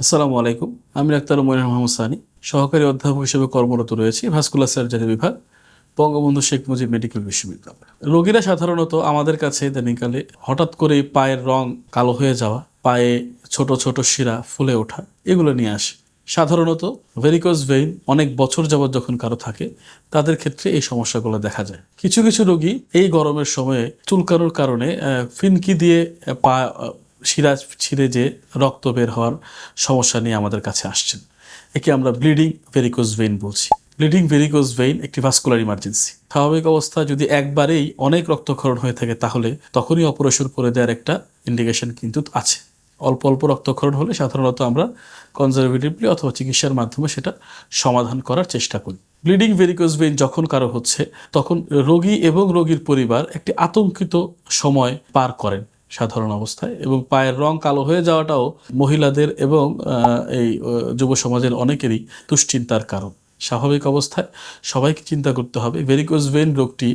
আসসালামু আলাইকুম। আমি ডাক্তার মনির মোহাম্মদ সানি, সহকারী অধ্যাপক হিসেবে কর্মরত রয়েছি ভাস্কুলার সার্জারি বিভাগ, বঙ্গবন্ধু শেখ মুজিব মেডিকেল বিশ্ববিদ্যালয়। রোগীরা সাধারণত আমাদের কাছে ইদানিংকালে হঠাৎ করেই পায়ের রং কালো হয়ে যাওয়া, পায়ে ছোট ছোট শিরা ফুলে ওঠা, এগুলো নিয়ে আসে। সাধারণত ভেরিকোজ ভেইন অনেক বছর যাবৎ যখন কারও থাকে, তাদের ক্ষেত্রে এই সমস্যাগুলো দেখা যায়। কিছু কিছু রোগী এই গরমের সময়ে চুলকানোর কারণে ফিনকি দিয়ে পা শিরা ছিঁড়ে যে রক্ত বের হওয়ার সমস্যা নিয়ে আমাদের কাছে আসছেন। একে আমরা ব্লিডিং ভেরিকোজ ভেইন বলছি। ব্লিডিং ভেরিকোজ ভেইন একটি ভাস্কুলার ইমার্জেন্সি স্বাভাবিক অবস্থা যদি একবারেই অনেক রক্তক্ষরণ হয়ে থাকে তাহলে তখনই অপারেশন করে দেওয়ার একটা ইন্ডিকেশন কিন্তু আছে। অল্প অল্প রক্তক্ষরণ হলে সাধারণত আমরা কনজারভেটিভলি অথবা চিকিৎসার মাধ্যমে সেটা সমাধান করার চেষ্টা করি। ব্লিডিং ভেরিকোজ ভেইন যখন কারও হচ্ছে, তখন রোগী এবং রোগীর পরিবার একটি আতঙ্কিত সময় পার করেন। সাধারণ অবস্থায় এবং পায়ের রং কালো হয়ে যাওয়াটাও মহিলাদের এবং এই যুব সমাজের অনেকেরই দুশ্চিন্তার কারণ। স্বাভাবিক অবস্থায় সবাইকে চিন্তা করতে হবে। ভেরিকোজ ভেন রোগটি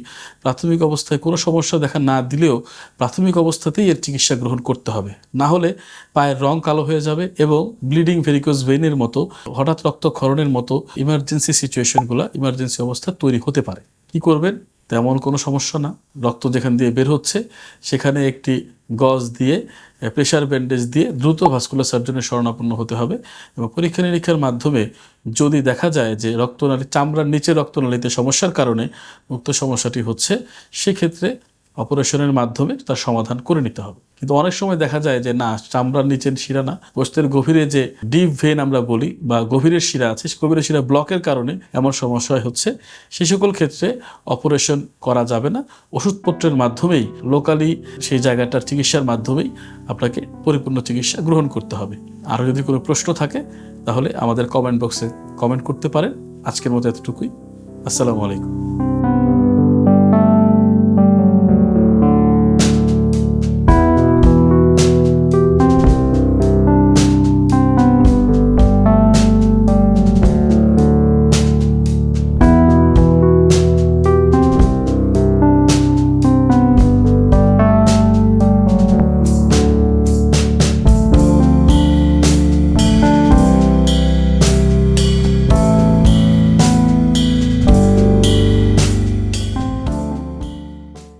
প্রাথমিক অবস্থায় কোনো সমস্যা দেখা না দিলেও প্রাথমিক অবস্থাতেই এর চিকিৎসা গ্রহণ করতে হবে। না হলে পায়ের রং কালো হয়ে যাবে এবং ব্লিডিং ভেরিকোজ ভেইনের মতো, হঠাৎ রক্তক্ষরণের মতো ইমার্জেন্সি সিচুয়েশনগুলো ইমার্জেন্সি অবস্থা তৈরি হতে পারে। কি করবেন? তেমন কোনো সমস্যা না। রক্ত যেখান দিয়ে বের হচ্ছে, সেখানে একটি গজ দিয়ে প্রেশার ব্যান্ডেজ দিয়ে দ্রুত ভাস্কুলার সার্জনের শরণাপন্ন হতে হবে এবং পরীক্ষা নিরীক্ষার মাধ্যমে যদি দেখা যায় যে রক্তনালী, চামড়ার নিচে রক্তনালীতে সমস্যার কারণে উক্ত সমস্যাটি হচ্ছে, সেক্ষেত্রে অপারেশনের মাধ্যমে তার সমাধান করে নিতে হবে। কিন্তু অনেক সময় দেখা যায় যে, না, চামড়ার নিচের শিরা না। গোষ্ঠের গভীরে যে ডিপ ভেন আমরা বলি, বা গভীরের শিরা আছে গভীরের শিরা ব্লকের কারণে এমন সমস্যা হচ্ছে। সে সকল ক্ষেত্রে অপারেশন করা যাবে না। ওষুধপত্রের মাধ্যমেই লোকালি সেই জায়গাটার চিকিৎসার মাধ্যমেই আপনাকে পরিপূর্ণ চিকিৎসা গ্রহণ করতে হবে। আরও যদি কোনো প্রশ্ন থাকে, তাহলে আমাদের কমেন্ট বক্সে কমেন্ট করতে পারেন। আজকের মতো এতটুকুই। আসসালামু আলাইকুম।